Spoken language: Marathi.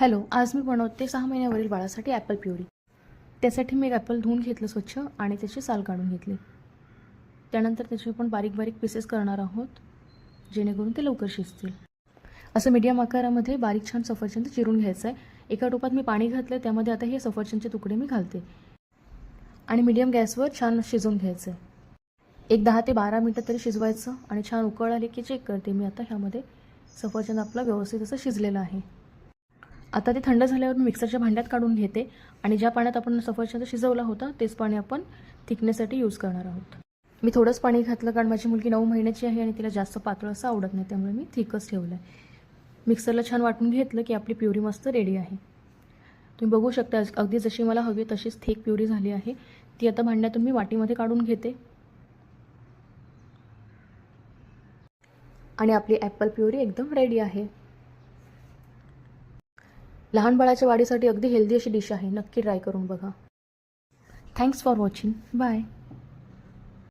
हॅलो आज मी बनवते सहा महिन्यावरील बाळासाठी ॲपल प्युरी. त्यासाठी मी एक ॲपल धुवून घेतलं स्वच्छ आणि त्याची साल काढून घेतली. त्यानंतर त्याचे आपण बारीक बारीक पीसेस करणार आहोत जेणेकरून ते लवकर शिजतील. असं मीडियम आकारामध्ये बारीक छान सफरचंद चिरून घ्यायचं आहे एका टोपात मी पाणी घातलं त्यामध्ये आता हे सफरचंदचे तुकडे मी घालते. आणि मीडियम गॅसवर छान शिजवून घ्यायचं आहे एक दहा ते बारा मिनटं तरी शिजवायचं आणि छान उकळ आले की चेक करते मी आता ह्यामध्ये सफरचंद आपला व्यवस्थित असं शिजलेलं आहे. आता ते थंड झाल्यावर मी मिक्सरच्या भांड्यात काढून घेते आणि ज्या पाण्यात आपण सफरचंद शिजवला होता तेच पाणी आपण थिकनेससाठी यूज करणार आहोत. मी थोडंच पाणी घातलं कारण माझी मुलगी नऊ महिन्याची आहे आणि तिला जास्त पातळ असं आवडत नाही त्यामुळे मी थिकच ठेवलं आहे मिक्सरला छान वाटून घेतलं की आपली प्युरी मस्त रेडी आहे. तुम्ही बघू शकता अगदी जशी मला हवी तशीच थिक प्युरी झाली आहे. ती आता भांड्यातून मी वाटीमध्ये काढून घेते. आणि आपली ॲपल प्युरी एकदम रेडी आहे. लहान बाळाच्या वाढीसाठी अगदी हेल्दी अशी डिश आहे. नक्की ट्राय करून बघा. Thanks for watching bye